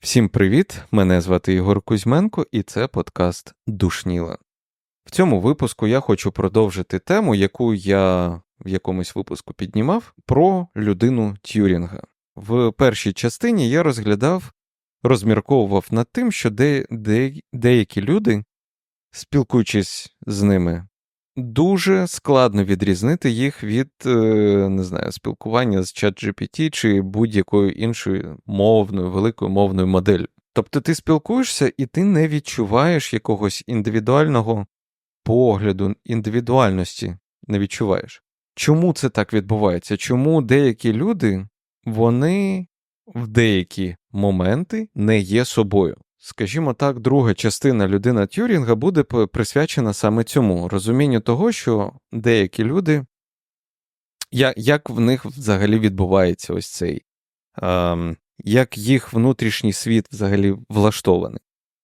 Всім привіт! Мене звати Ігор Кузьменко, і це подкаст Душніла. В цьому випуску я хочу продовжити тему, яку я в якомусь випуску піднімав, про людину Т'юрінга. В першій частині я розглядав, розмірковував над тим, що де, де, деякі люди, спілкуючись з ними, дуже складно відрізнити їх від е, не знаю, спілкування з ChatGPT чи будь-якою іншою мовною, великою мовною моделлю. Тобто ти спілкуєшся і ти не відчуваєш якогось індивідуального погляду, індивідуальності не відчуваєш. Чому це так відбувається? Чому деякі люди, вони в деякі моменти не є собою? Скажімо так, друга частина людина Тюрінга буде присвячена саме цьому розумінню того, що деякі люди, як в них взагалі відбувається ось цей, ем, як їх внутрішній світ взагалі влаштований.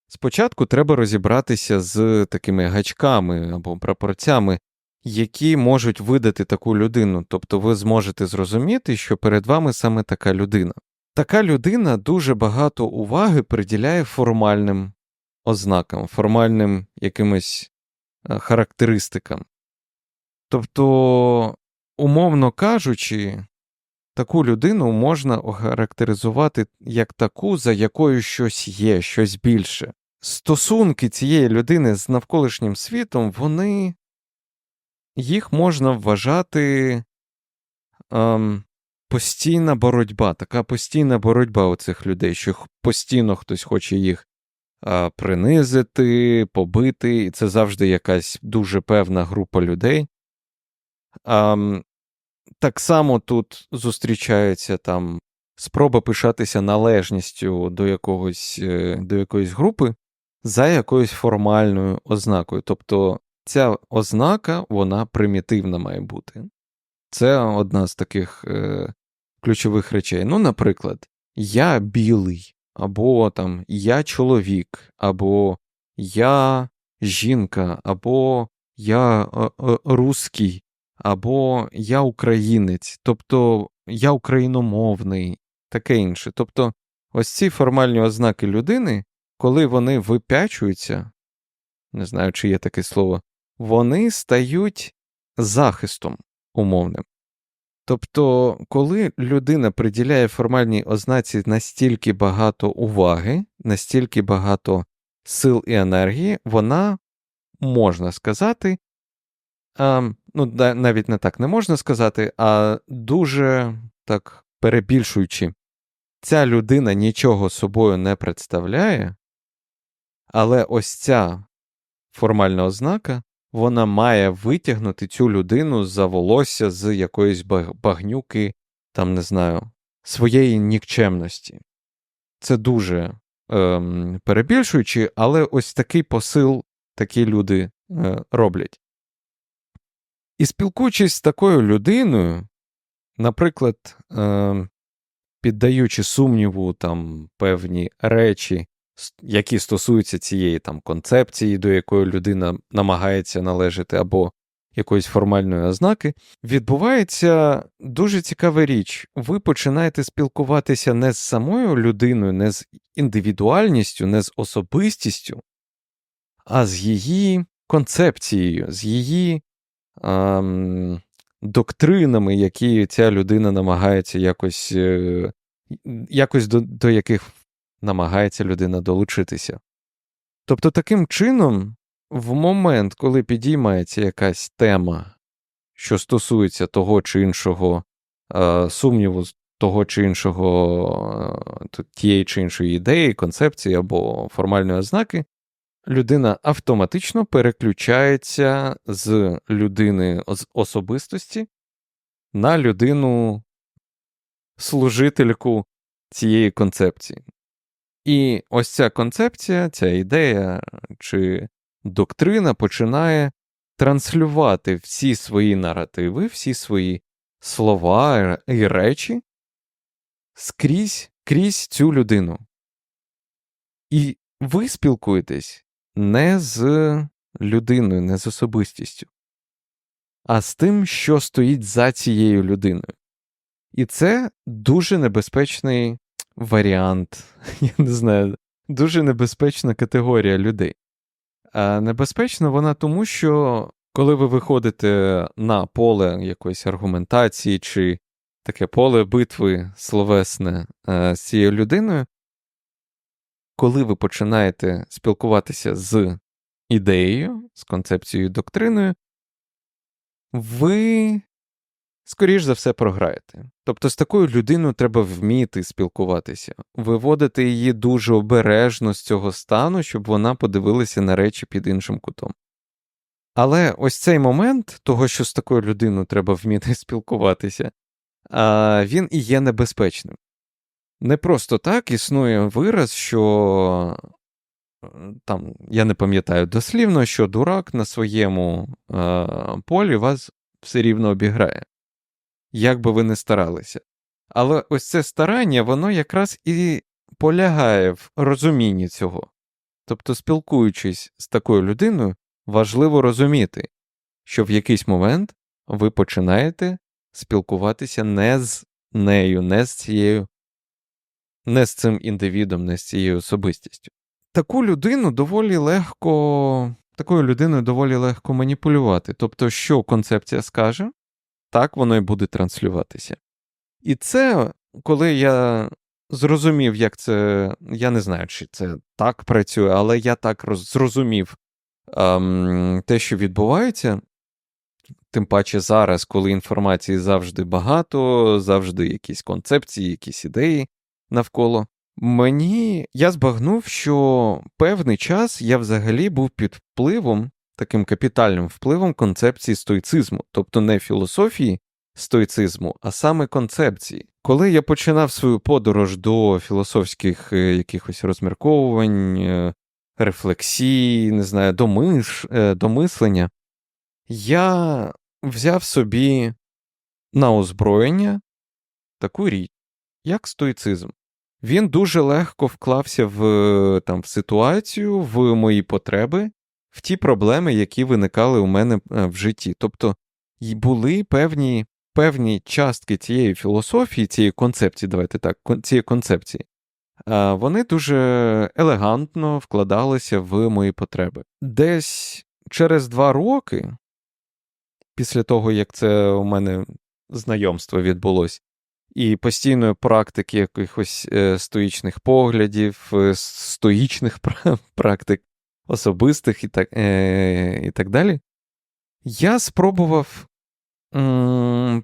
Спочатку треба розібратися з такими гачками або прапорцями, які можуть видати таку людину. Тобто ви зможете зрозуміти, що перед вами саме така людина. Така людина дуже багато уваги приділяє формальним ознакам, формальним якимось е, характеристикам. Тобто, умовно кажучи, таку людину можна охарактеризувати як таку, за якою щось є, щось більше. Стосунки цієї людини з навколишнім світом, вони їх можна вважати ем, постійна боротьба, така постійна боротьба у цих людей, що постійно хтось хоче їх а, принизити, побити, і це завжди якась дуже певна група людей. Ам, так само тут зустрічаються там спроба пишатися належністю до якогось, е, до якоїсь групи за якоюсь формальною ознакою. Тобто ця ознака, вона примітивна має бути. Це одна з таких е, ключових речей. Ну, наприклад, я білий, або там я чоловік, або я жінка, або я е, е, русський, або я українець, тобто я україномовний, таке інше. Тобто, ось ці формальні ознаки людини, коли вони випячуються, не знаю, чи є таке слово, вони стають захистом умовним. Тобто, коли людина приділяє формальній ознаці настільки багато уваги, настільки багато сил і енергії, вона, можна сказати, а, ну, навіть не так не можна сказати, а дуже так перебільшуючи, ця людина нічого собою не представляє, але ось ця формальна ознака, вона має витягнути цю людину за волосся з якоїсь багнюки, там не знаю, своєї нікчемності. Це дуже ем, перебільшуючи, але ось такий посил такі люди е, роблять. І спілкуючись з такою людиною, наприклад, е, піддаючи сумніву там певні речі, які стосуються цієї там концепції, до якої людина намагається належати, або якоїсь формальної ознаки, відбувається дуже цікава річ. Ви починаєте спілкуватися не з самою людиною, не з індивідуальністю, не з особистістю, а з її концепцією, з її ем, доктринами, які ця людина намагається якось, е, якось до, до яких намагається людина долучитися. Тобто, таким чином, в момент, коли підіймається якась тема, що стосується того чи іншого е, сумніву, того чи іншого е, тієї чи іншої ідеї, концепції або формальної ознаки, людина автоматично переключається з людини з особистості на людину служительку цієї концепції. І ось ця концепція, ця ідея чи доктрина починає транслювати всі свої наративи, всі свої слова і речі скрізь крізь цю людину. І ви спілкуєтесь не з людиною, не з особистістю. а з тим, що стоїть за цією людиною. І це дуже небезпечний варіант, я не знаю, дуже небезпечна категорія людей. А Небезпечна вона тому, що коли ви виходите на поле якоїсь аргументації чи таке поле битви словесне е, з цією людиною, коли ви починаєте спілкуватися з ідеєю, з концепцією доктриною, ви, скоріш за все, програєте. Тобто з такою людиною треба вміти спілкуватися, виводити її дуже обережно з цього стану, щоб вона подивилася на речі під іншим кутом. Але ось цей момент того, що з такою людиною треба вміти спілкуватися, він і є небезпечним. Не просто так існує вираз, що там, я не пам'ятаю дослівно, що дурак на своєму е, полі вас все рівно обіграє, як би ви не старалися. Але ось це старання, воно якраз і полягає в розумінні цього. Тобто, спілкуючись з такою людиною, важливо розуміти, що в якийсь момент ви починаєте спілкуватися не з нею, не з цією, не з цим індивідом, не з цією особистістю. Таку людину доволі легко, такою людиною доволі легко маніпулювати. Тобто, що концепція скаже, так воно і буде транслюватися. І це, коли я зрозумів, як це, я не знаю, чи це так працює, але я так роз, зрозумів ем, те, що відбувається, тим паче зараз, коли інформації завжди багато, завжди якісь концепції, якісь ідеї навколо. Мені я збагнув, що певний час я взагалі був під впливом, таким капітальним впливом концепції стоїцизму, тобто не філософії стоїцизму, а саме концепції. Коли я починав свою подорож до філософських е, якихось розмірковувань, е, рефлексій, не знаю, домиш, е, домислення, я взяв собі на озброєння таку річ, як стоїцизм. Він дуже легко вклався в там, в ситуацію, в мої потреби, в ті проблеми, які виникали у мене в житті. Тобто були певні певні частки цієї філософії, цієї концепції, давайте так, цієї концепції, вони дуже елегантно вкладалися в мої потреби. Десь через два роки, після того, як це у мене знайомство відбулося, і постійної практики якихось е, стоїчних поглядів, е, стоїчних практик, особистих і так, е, і так далі, я спробував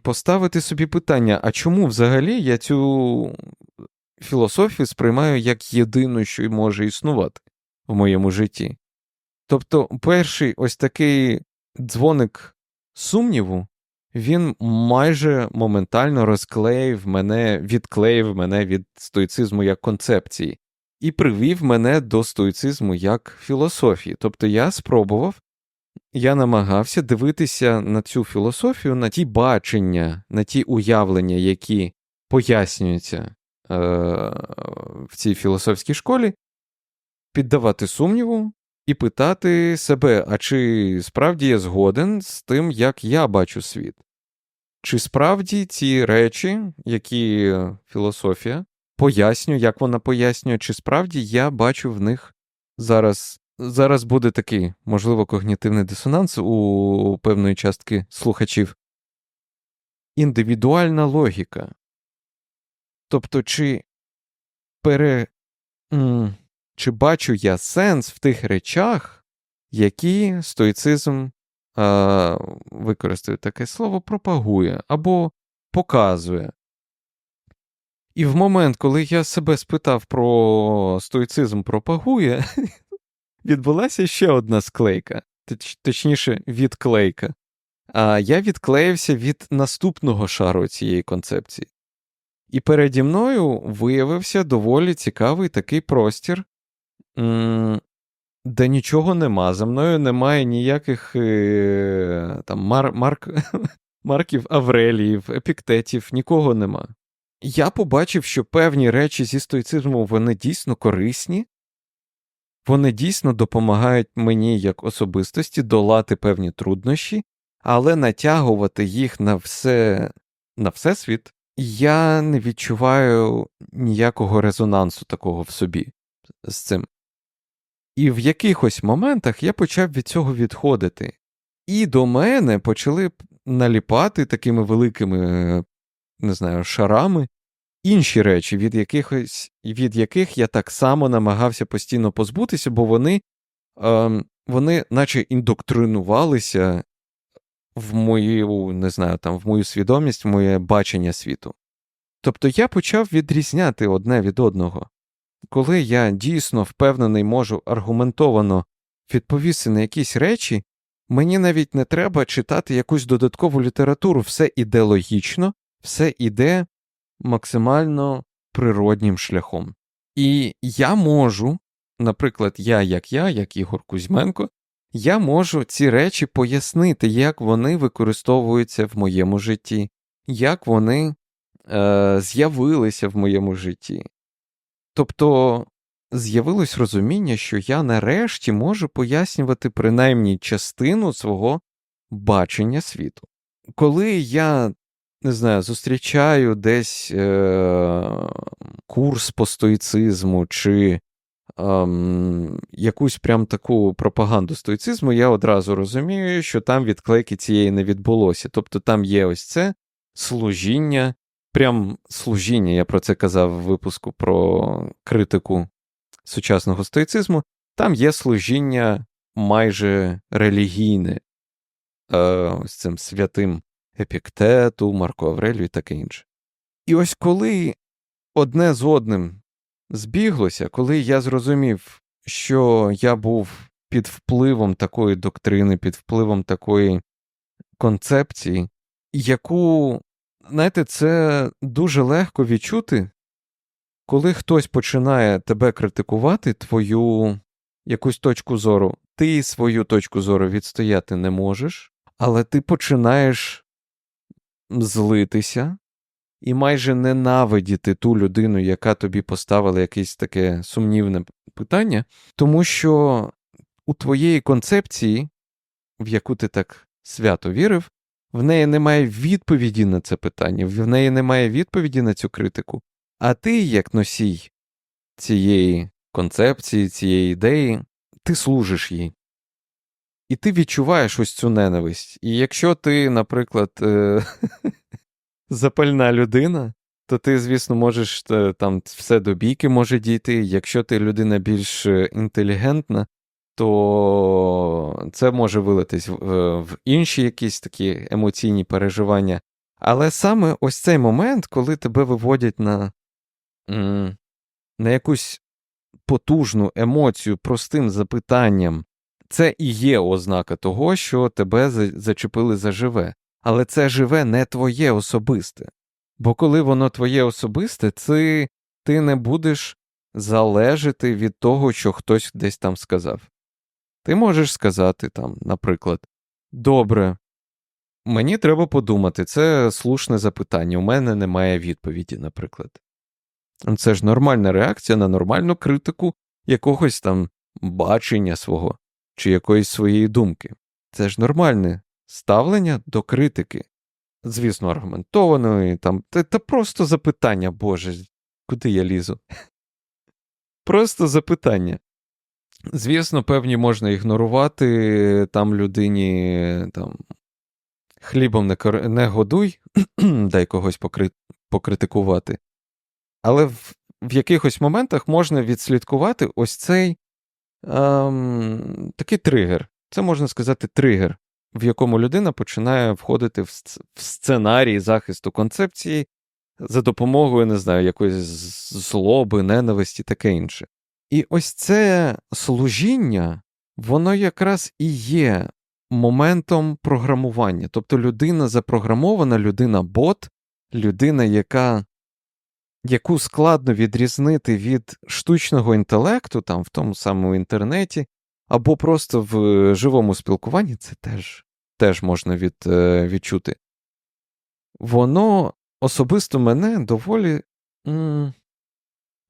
поставити собі питання: а чому взагалі я цю філософію сприймаю як єдину, що може існувати в моєму житті? Тобто, перший ось такий дзвоник сумніву, він майже моментально розклеїв мене, відклеїв мене від стоїцизму як концепції і привів мене до стоїцизму як філософії. Тобто я спробував я намагався дивитися на цю філософію, на ті бачення, на ті уявлення, які пояснюються е, в цій філософській школі, піддавати сумніву і питати себе, а чи справді я згоден з тим, як я бачу світ? Чи справді ці речі, які філософія пояснює, як вона пояснює, чи справді я бачу в них зараз зараз буде такий, можливо, когнітивний дисонанс у певної частки слухачів. Індивідуальна логіка. Тобто, чи пере... чи бачу я сенс в тих речах, які стоїцизм використаю таке слово, пропагує або показує. І в момент, коли я себе спитав про стоїцизм пропагує, відбулася ще одна склейка, точ, точніше, відклейка. А я відклеївся від наступного шару цієї концепції. І переді мною виявився доволі цікавий такий простір, де нічого нема. За мною немає ніяких е, там мар- марк- марків Авреліїв, епіктетів, нікого нема. Я побачив, що певні речі зі стоїцизму вони дійсно корисні, вони дійсно допомагають мені як особистості долати певні труднощі, але натягувати їх на все на всесвіт, я не відчуваю ніякого резонансу такого в собі з цим. І в якихось моментах я почав від цього відходити. І до мене почали наліпати такими великими, не знаю, шарами інші речі, від якихось, від яких я так само намагався постійно позбутися, бо вони, е, вони наче індоктринувалися в мою, не знаю, там, в мою свідомість, в моє бачення світу. Тобто я почав відрізняти одне від одного. Коли я дійсно впевнений можу аргументовано відповісти на якісь речі, мені навіть не треба читати якусь додаткову літературу, все іде логічно, все іде максимально природнім шляхом. І я можу, наприклад, я, як я, як Ігор Кузьменко, я можу ці речі пояснити, як вони використовуються в моєму житті, як вони е, з'явилися в моєму житті. Тобто з'явилось розуміння, що я нарешті можу пояснювати принаймні частину свого бачення світу. Коли я не знаю, зустрічаю десь е, курс по стоїцизму чи ем, якусь прям таку пропаганду стоїцизму, я одразу розумію, що там відклейки цієї не відбулося. Тобто там є ось це служіння, прям служіння, я про це казав в випуску про критику сучасного стоїцизму, там є служіння майже релігійне е, ось цим святим Епіктету, Марко Аврелію і таке інше. І ось коли одне з одним збіглося, коли я зрозумів, що я був під впливом такої доктрини, під впливом такої концепції, яку, знаєте, це дуже легко відчути, коли хтось починає тебе критикувати, твою якусь точку зору, ти свою точку зору відстояти не можеш, але ти починаєш злитися і майже ненавидіти ту людину, яка тобі поставила якесь таке сумнівне питання, тому що у твоєї концепції, в яку ти так свято вірив, в неї немає відповіді на це питання, в неї немає відповіді на цю критику. А ти, як носій цієї концепції, цієї ідеї, ти служиш їй. І ти відчуваєш ось цю ненависть. І якщо ти, наприклад, е- запальна людина, то ти, звісно, можеш е, там все до бійки може дійти. Якщо ти людина більш е, інтелігентна, то це може вилитись в, інші якісь такі емоційні переживання. Але саме ось цей момент, коли тебе виводять на, на якусь потужну емоцію простим запитанням, це і є ознака того, що тебе зачепили за живе. Але це живе не твоє особисте. Бо коли воно твоє особисте, це ти не будеш залежати від того, що хтось десь там сказав. Ти можеш сказати там, наприклад, добре, мені треба подумати, це слушне запитання, у мене немає відповіді, наприклад. Це ж нормальна реакція на нормальну критику якогось там бачення свого чи якоїсь своєї думки. Це ж нормальне ставлення до критики. Звісно, аргументованої, там, та, та просто запитання, Боже, куди я лізу? Просто запитання. Звісно, певні можна ігнорувати там людині там, хлібом не, не годуй, дай когось покри... покритикувати. Але в, в якихось моментах можна відслідкувати ось цей ем, такий тригер. Це можна сказати тригер, в якому людина починає входити в сценарій захисту концепції за допомогою, не знаю, якоїсь злоби, ненависті, таке інше. І ось це служіння, воно якраз і є моментом програмування. Тобто людина запрограмована, людина бот, людина, яка яку складно відрізнити від штучного інтелекту, там в тому самому інтернеті, або просто в е, живому спілкуванні, це теж теж можна від, е, відчути. Воно особисто мене доволі м,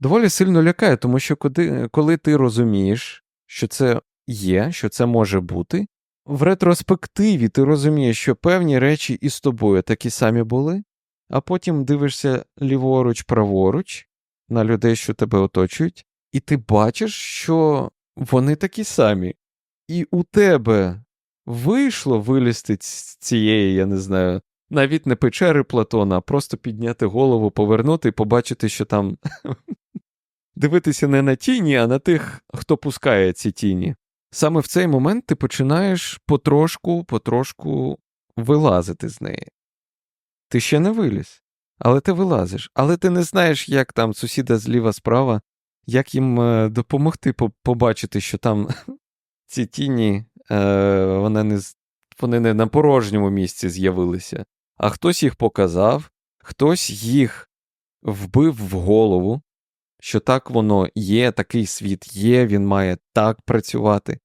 доволі сильно лякає, тому що коли, коли ти розумієш, що це є, що це може бути, в ретроспективі ти розумієш, що певні речі і з тобою такі самі були, а потім дивишся ліворуч, праворуч на людей, що тебе оточують, і ти бачиш, що вони такі самі. І у тебе вийшло вилізти з цієї, я не знаю, навіть не печери Платона, а просто підняти голову, повернути і побачити, що там дивитися не на тіні, а на тих, хто пускає ці тіні. Саме в цей момент ти починаєш потрошку, потрошку вилазити з неї. Ти ще не виліз, але ти вилазиш. Але ти не знаєш, як там сусіда зліва справа, як їм е, допомогти побачити, що там ці тіні е, вони не, вони не на порожньому місці з'явилися, а хтось їх показав, хтось їх вбив в голову, що так воно є, такий світ є, він має так працювати.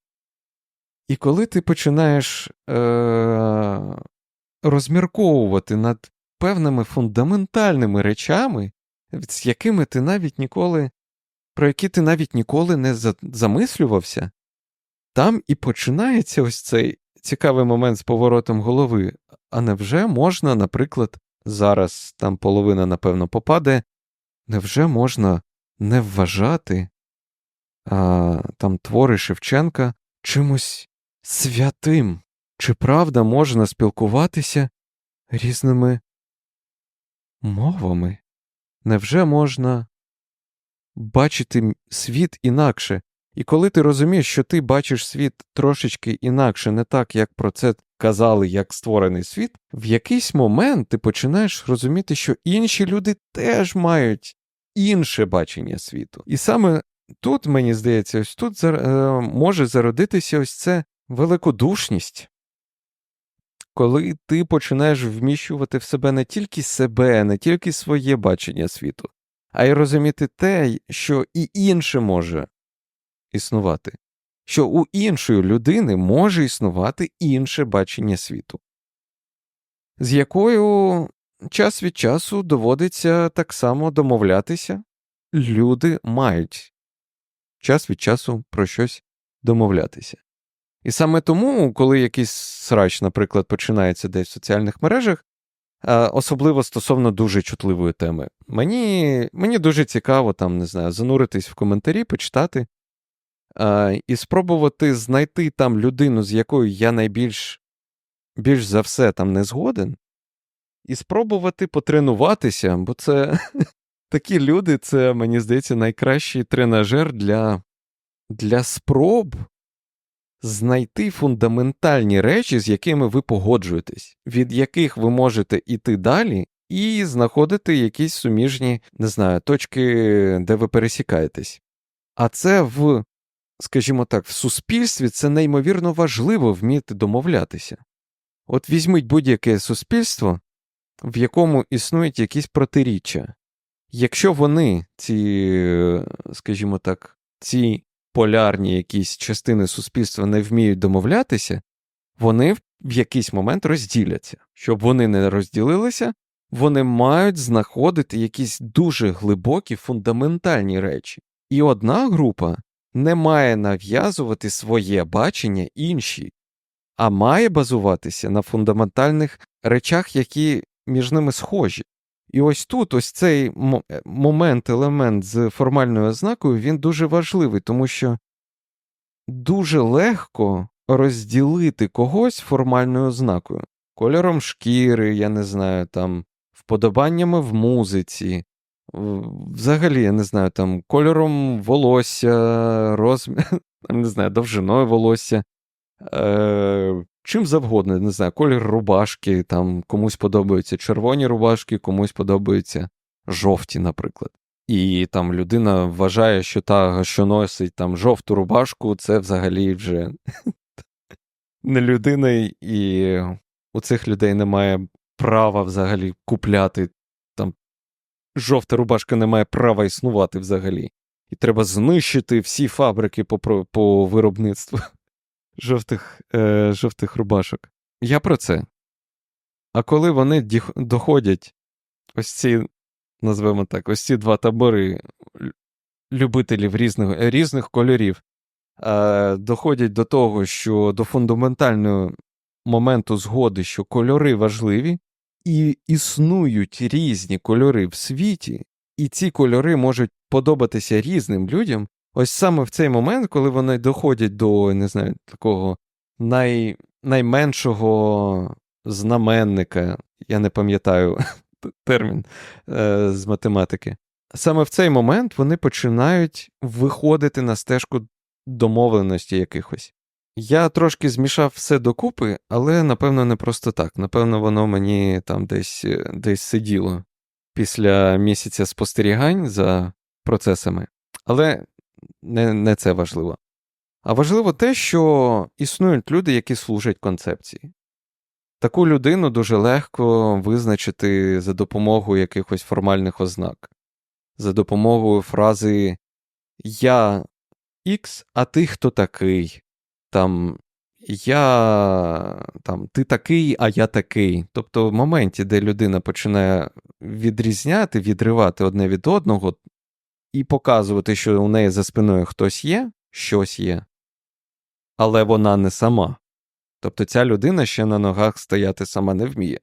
І коли ти починаєш е- розмірковувати над певними фундаментальними речами, з якими ти навіть ніколи, про які ти навіть ніколи не замислювався, там і починається ось цей цікавий момент з поворотом голови. А невже можна, наприклад, зараз там половина, напевно, попаде, невже можна не вважати а, там твори Шевченка чимось святим? Чи правда можна спілкуватися різними мовами? Невже можна бачити світ інакше? І коли ти розумієш, що ти бачиш світ трошечки інакше, не так, як про це казали, як створений світ, в якийсь момент ти починаєш розуміти, що інші люди теж мають інше бачення світу. І саме тут, мені здається, ось тут е, може зародитися ось це великодушність. Коли ти починаєш вміщувати в себе не тільки себе, не тільки своє бачення світу, а й розуміти те, що і інше може існувати, що у іншої людини може існувати інше бачення світу, з якою час від часу доводиться так само домовлятися, люди мають час від часу про щось домовлятися. І саме тому, коли якийсь срач, наприклад, починається десь в соціальних мережах, особливо стосовно дуже чутливої теми, мені мені дуже цікаво там, не знаю, зануритись в коментарі, почитати, і спробувати знайти там людину, з якою я найбільш більш за все там не згоден, і спробувати потренуватися, бо це такі люди, це, мені здається, найкращий тренажер для, для спроб. Знайти фундаментальні речі, з якими ви погоджуєтесь, від яких ви можете йти далі, і знаходити якісь суміжні, не знаю, точки, де ви пересікаєтесь. А це в скажімо так, в суспільстві це неймовірно важливо вміти домовлятися. От візьміть будь-яке суспільство, в якому існують якісь протиріччя. Якщо вони, ці, скажімо так, ці полярні якісь частини суспільства не вміють домовлятися, вони в якийсь момент розділяться. Щоб вони не розділилися, вони мають знаходити якісь дуже глибокі фундаментальні речі. І одна група не має нав'язувати своє бачення іншій, а має базуватися на фундаментальних речах, які між ними схожі. І ось тут ось цей е, момент, елемент з формальною ознакою, він дуже важливий, тому що дуже легко розділити когось формальною ознакою, кольором шкіри, я не знаю, там, вподобаннями в музиці, Взагалі, я не знаю, там кольором волосся, розмір, не знаю, довжиною волосся, е, чим завгодно, не знаю, колір рубашки, там комусь подобаються червоні рубашки, комусь подобаються жовті, наприклад. І там людина вважає, що та, що носить там жовту рубашку, це взагалі вже не людина, і у цих людей немає права взагалі купляти жовта рубашка не має права існувати взагалі. І треба знищити всі фабрики по по виробництву жовтих е, жовтих рубашок. Я про це. А коли вони доходять, ось ці, назвемо так, ось ці два табори любителів різних, різних кольорів, е, доходять до того, що до фундаментального моменту згоди, що кольори важливі, і існують різні кольори в світі, і ці кольори можуть подобатися різним людям. Ось саме в цей момент, коли вони доходять до, не знаю, такого най, найменшого знаменника, я не пам'ятаю термін е, з математики. Саме в цей момент вони починають виходити на стежку домовленості якихось. Я трошки змішав все докупи, але напевно не просто так. Напевно, воно мені там десь, е, десь сиділо після місяця спостерігань за процесами. Але не, не це важливо. А важливо те, що існують люди, які служать концепції. Таку людину дуже легко визначити за допомогою якихось формальних ознак, за допомогою фрази Я X, а ти хто такий? Там Я там, ти такий, а я такий. Тобто в моменті, де людина починає відрізняти, відривати одне від одного і показувати, що у неї за спиною хтось є, щось є, але вона не сама. Тобто ця людина ще на ногах стояти сама не вміє.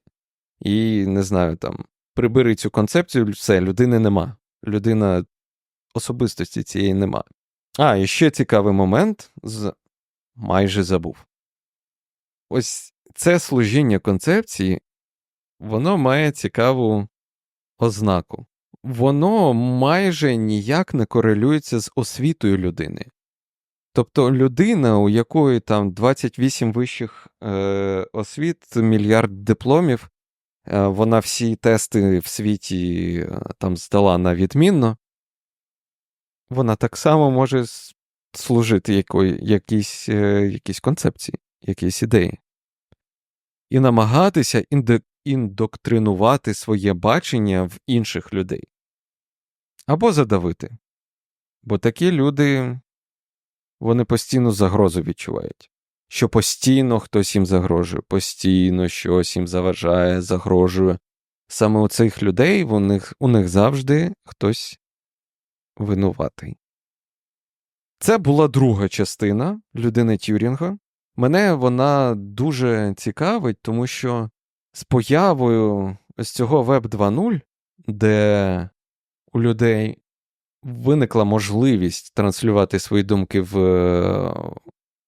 І не знаю, там, прибери цю концепцію, все, людини нема. Людина особистості цієї нема. А, і ще цікавий момент з майже забув. Ось це служіння концепції, воно має цікаву ознаку. Воно майже ніяк не корелюється з освітою людини. Тобто людина, у якої там 28 вищих е, освіт, мільярд дипломів, е, вона всі тести в світі е, там здала на відмінно, вона так само може служити якої, якійсь, е, якійсь концепції, якійсь ідеї. І намагатися індоктринувати своє бачення в інших людей. Або задавити. Бо такі люди вони постійно загрозу відчувають, що постійно хтось їм загрожує, постійно щось їм заважає, загрожує. Саме у цих людей у них, у них завжди хтось винуватий. Це була друга частина людини Тюрінга. Мене вона дуже цікавить, тому що з появою з цього Web 2.0, де у людей виникла можливість транслювати свої думки в,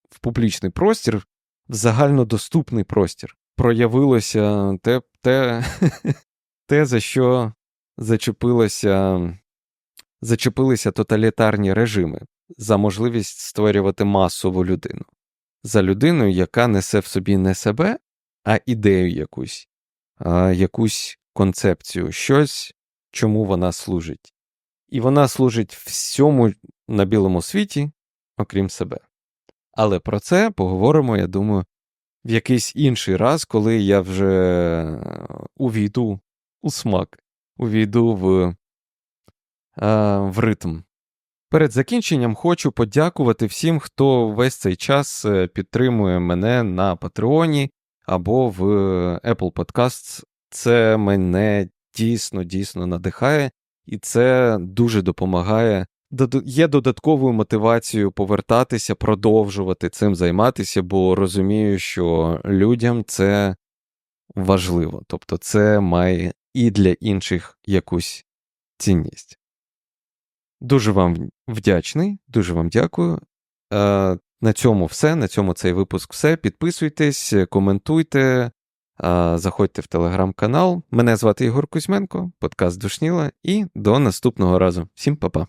в публічний простір, в загальнодоступний простір. Проявилося те, те, те за що зачепилося, зачепилися тоталітарні режими за можливість створювати масову людину, за людиною, яка несе в собі не себе, а ідею якусь, а якусь концепцію, щось, чому вона служить. І вона служить всьому на білому світі, окрім себе. Але про це поговоримо, я думаю, в якийсь інший раз, коли я вже увійду у смак, увійду в, в ритм. Перед закінченням хочу подякувати всім, хто весь цей час е, підтримує мене на Патреоні або в Apple Podcasts. Це мене дійсно дійсно надихає і це дуже допомагає. Є додатковою мотивацією повертатися, продовжувати цим займатися, бо розумію, що людям це важливо, тобто це має і для інших якусь цінність. Дуже вам вдячний, дуже вам дякую. На цьому все. На цьому цей випуск все. Підписуйтесь, коментуйте, Заходьте в телеграм-канал. Мене звати Ігор Кузьменко, подкаст Душніла, і до наступного разу. Всім па-па.